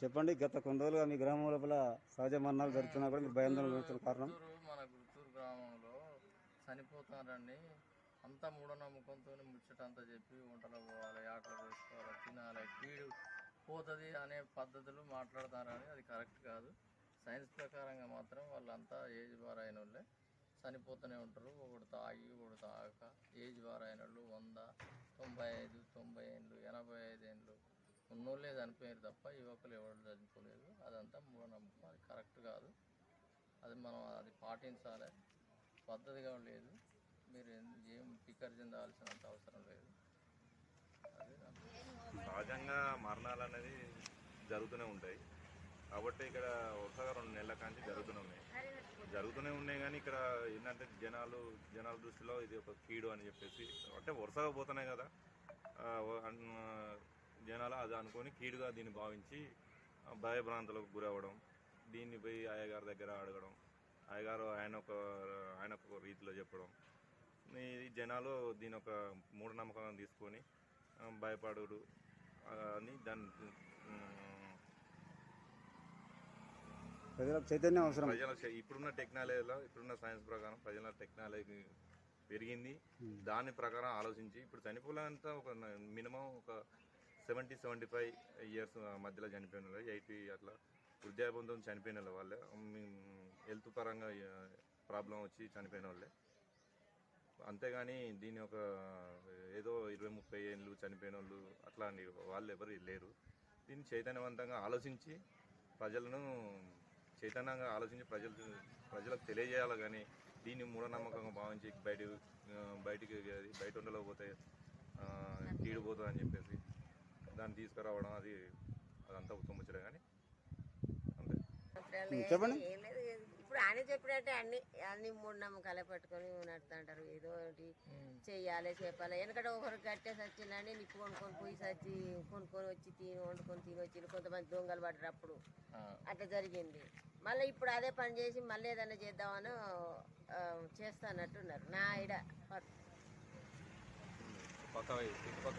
చెప్పండి గత కొన్ని రోజులుగా మీ గ్రామం లోపల సహజ మరణాలు జరుగుతున్నా కూడా మీరు భయాందోళన జరుగుతున్న కారణం? మన గుంటూరు గ్రామంలో చనిపోతారండి అంతా మూఢనమ్మకంతో ముచ్చట అంతా చెప్పి వంటలు పోవాలి ఆటలు వేసుకోవాలి తినాలి కీడు పోతుంది అనే పద్ధతులు మాట్లాడతారని అది కరెక్ట్ కాదు. సైన్స్ ప్రకారంగా మాత్రం వాళ్ళంతా ఏజ్ బార్ అయిన వాళ్ళే చనిపోతూనే ఉంటారు. ఒకడు తాగి ఒకడు తాగక ఏజ్ బార్ అయిన వాళ్ళు వంద ఉన్నోళ్ళే చనిపోయారు తప్ప యువకులు ఎవరు చనిపోలేదు. అదంతా మూఢనమ్మకం. అది కరెక్ట్ కాదు. అది మనం అది పాటించాలి. పద్ధతిగా లేదు. మీరు ఏం- ఏం ఫికర్ చెందాల్సినంత అవసరం లేదు. అది సహజంగా మరణాలు అనేది జరుగుతూనే ఉంటాయి. కాబట్టి ఇక్కడ వరుసగా రెండు నెలల కాంచి జరుగుతూనే ఉన్నాయి. జరుగుతూనే ఉన్నాయి కానీ ఇక్కడ ఏంటంటే జనాలు జనాల దృష్టిలో ఇది ఒక కీడు అని చెప్పేసి అంటే వరుసగా పోతున్నాయి కదా. జనాలు అది అనుకొని కీడుగా దీన్ని భావించి భయభ్రాంతులకు గురవ్వడం దీన్ని పోయి అయ్యగారి దగ్గర అడగడం అయ్యగారు ఆయన ఒక ఆయన ఒక రీతిలో చెప్పడం. ఈ జనాలు దీని ఒక మూఢనమ్మకం తీసుకొని ఆ, అని దాన్ని ఉమ్, ప్రజలకు చైతన్యం అవసరం. ప్రజల ఇప్పుడున్న టెక్నాలజీలో ఇప్పుడున్న సైన్స్ ప్రకారం ప్రజల టెక్నాలజీ పెరిగింది. దాని ప్రకారం ఆలోచించి ఇప్పుడు చనిపోలేంత ఒక మినిమం ఒక సెవెంటీ సెవెంటీ ఫైవ్ ఇయర్స్ మధ్యలో చనిపోయిన వాళ్ళు ఎయిటీ అట్లా వృద్ధాపంతో చనిపోయిన వాళ్ళే హెల్త్ పరంగా ప్రాబ్లం వచ్చి చనిపోయిన వాళ్ళే. అంతేగాని దీని ఒక ఏదో ఇరవై ముప్పై ఏళ్ళు చనిపోయిన వాళ్ళు అట్లా అని వాళ్ళు ఎవరు లేరు. దీన్ని చైతన్యవంతంగా ఆలోచించి ప్రజలను చైతన్యంగా ఆలోచించి ప్రజలు ప్రజలకు తెలియజేయాలి కానీ దీన్ని మూఢనమ్మకంగా భావించి బయట బయటికి బయట ఉండలో పోతే అని చెప్పేసి దాన్ని తీసుకురావడం అది అదంతా ఉత్తమచ్చలే కానీ అంతే. చెప్పండి. ఇప్పుడు ఆయన చెప్పినట్టే అన్ని అన్ని మూడు నమ్మకాలే పట్టుకొని నడుతుంటారు. ఏదో ఒకటి చెయ్యాలి చెప్పాలి. ఎందుకంటే ఒకరు గట్టే సచ్చిందని నిప్పు కొనుక్కొని పోయి సచ్చి కొనుక్కొని వచ్చి తిని వండుకొని తిని వచ్చి కొంతమంది దొంగలు పడ్డారు అప్పుడు. అట్లా జరిగింది. మళ్ళీ ఇప్పుడు అదే పని చేసి మళ్ళీ ఏదైనా చేద్దామని చేస్తానట్టున్నారు. నా ఇడ పక్క